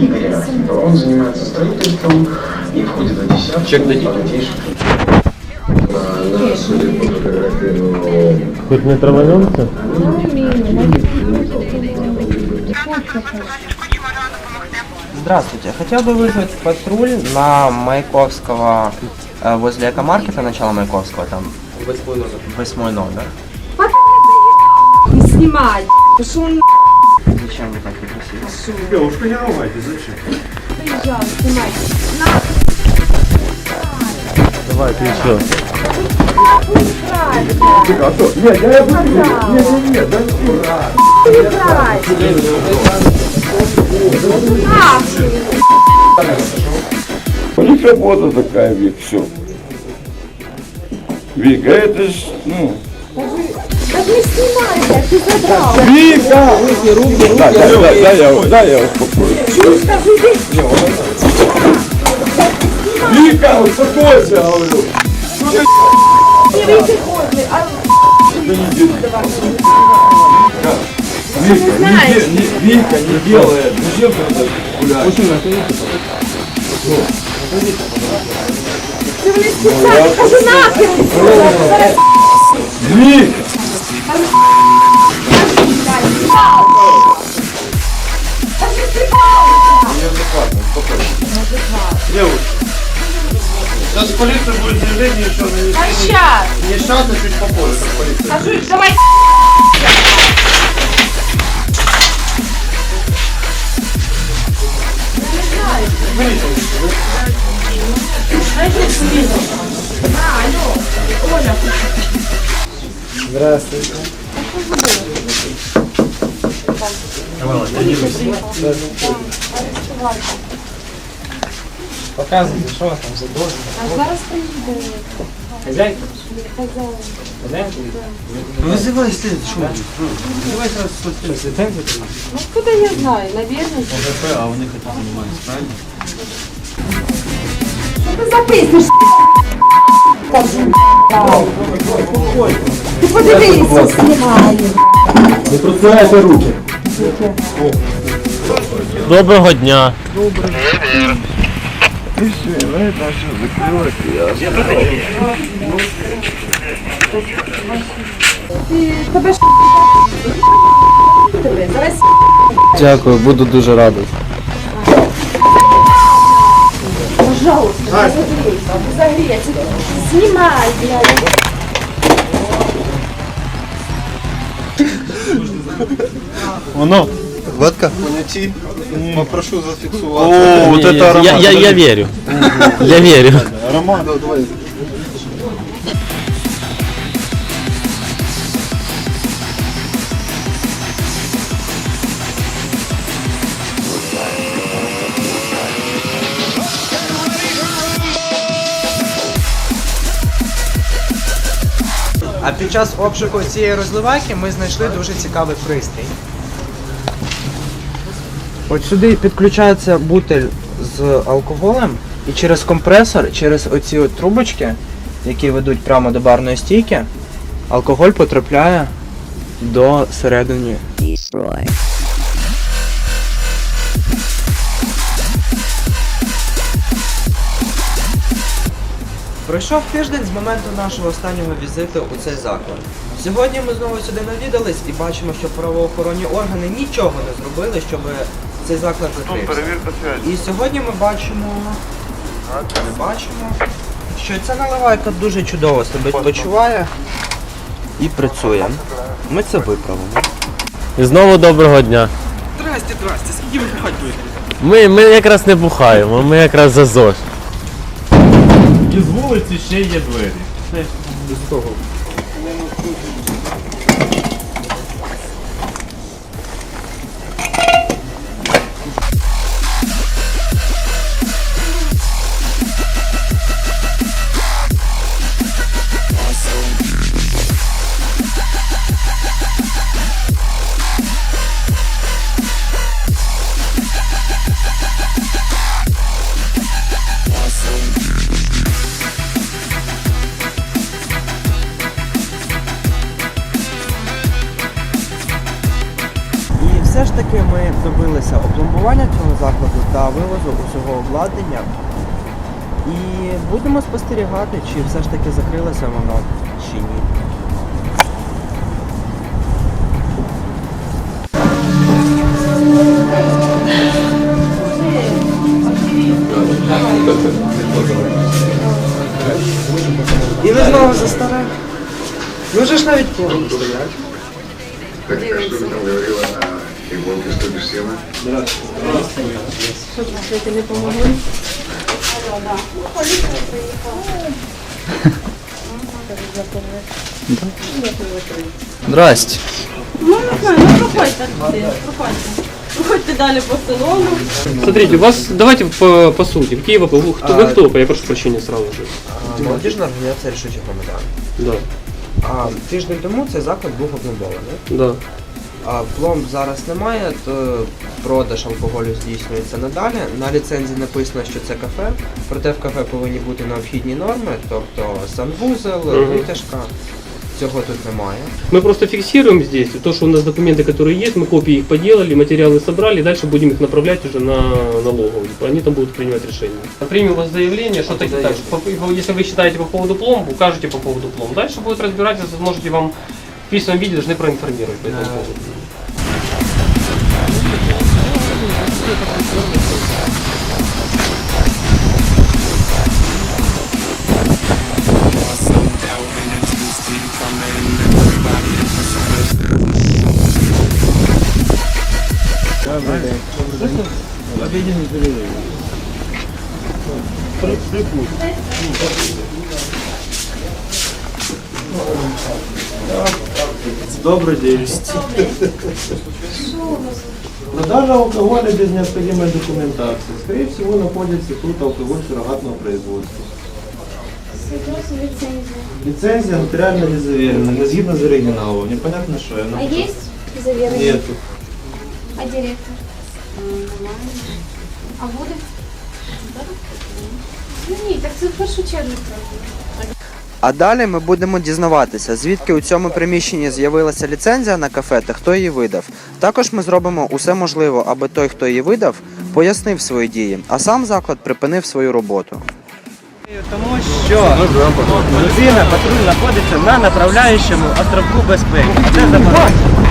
Игорь Архипов. Он занимается строительством и входит в десятку Чек дадите? богатейших на суде по фотографированию Хоть не траванемся? Здравствуйте. Хотел бы вызвать патруль на Маяковского, э, возле экомаркета, начало Маяковского, там восьмой номер. Не снимай, пошел на Зачем вы так попросили? Девушка, не ломайте, зачем? Я, снимайте. Еще. Тихо, а то? Нет, я, я буду. Нет, нет, нет, да ура. Не брать. У них работа такая, Вик, все. Вика, это ж, ну... Так не снимай, ты задрал. Вика! Да, да, да, да, я, да, я успокоюсь. Чушь, скажи, иди. Вика, успокойся, говорю. Не выйди, ходный, а Вика, не, не, Вика, не делай это. Зачем ты это гулять? ты мне специально, скажи нахер. Вика! Сейчас полиция будет заявление еще на А сейчас, Не сейчас, а чуть попозже, полиция. скажи, давай. Показывайте, что у вас там за доза. А зараз приїде. Хозяйка? Хазяїн. Хозяйка? Ну вызывай след, что Вызывай сразу следствие. Ну, куда я знаю, наверное. А у них это занимается, правильно? Що ти записуєш? Кажу, Ти подивися, знімаю. Не простирайте руки. Доброго дня. Ти тебе ж тебе зараз Дякую, буду дуже радий. пожалуйста, загрійся, загрійся. Знімай, блядь. Воно. Водка? Понятий. Попрошу зафіксувати. О, вот это аромат. Я, я, я верю. Я верю. Роман, давай. А під час обшуку цієї розливайки ми знайшли дуже цікавий пристрій. От сюди підключається бутель з алкоголем і через компресор, через оці от трубочки, які ведуть прямо до барної стійки, алкоголь потрапляє до середини. Пройшов тиждень з моменту нашого останнього візиту у цей заклад. Сьогодні ми знову сюди навідались і бачимо, що правоохоронні органи нічого не зробили, щоб цей заклад закрився. І сьогодні ми бачимо, ми бачимо, що ця наливайка дуже чудово себе почуває і працює. Ми це виправимо. І знову доброго дня. Здрасте, здрасте. Скільки ви бухать будете? Ми, ми якраз не бухаємо, ми якраз за ЗОЖ. І з вулиці ще є двері. Поки добилися опломбування цього закладу та вивозу усього обладнання. І будемо спостерігати, чи все ж таки закрилося воно чи ні. І ви знову за старе. Ви вже ж навіть поруч стоять. Так, а что там говорила иголке 107? Здрасте. Ну, не знаю, ну проходьте, проходьте. Проходьте далі по салону. Смотрите, у вас давайте по, по сути. Какие вопросы? Кто, вы кто? Я прошу прощения сразу же. А, Молодіжна організація рішучих громадян. Да, А тиждень тому цей заклад був опломбований. да. А пломб зараз немає, то продаж алкоголю здійснюється надалі. На ліцензії написано, що це кафе, проте в кафе повинні бути необхідні норми, тобто санвузел, Мгм. витяжка. Цього тут немає. Мы просто фиксируем здесь то, что у нас документы, которые есть, мы копии их поделали, материалы собрали, дальше будем их направлять уже на налоговую. Они там будут принимать решение. Примем у вас заявление, что так, так, по- по- если вы считаете по поводу пломб, укажете по поводу пломб. Дальше будет разбирательство, можете вам в письменном виде должны проинформировать по этому что это Добрый день. Добрый день. Добрый день. Добрый день. Добрый день. Продажа алкоголя без необходимой документации. Скорее всего, находится тут алкоголь суррогатного производства. Свидетельство лицензия. Лицензия нотариально не заверена, не згідно з оригіналом. Непонятно, що. А есть заверение? Нету. А директор? А буде? Ну ні, так це в першу чергу треба. А далі ми будемо дізнаватися, звідки у цьому приміщенні з'явилася ліцензія на кафе та хто її видав. Також ми зробимо усе можливе, аби той, хто її видав, пояснив свої дії, а сам заклад припинив свою роботу. Тому що людина патруль знаходиться на направляючому островку безпеки. Це заборонено.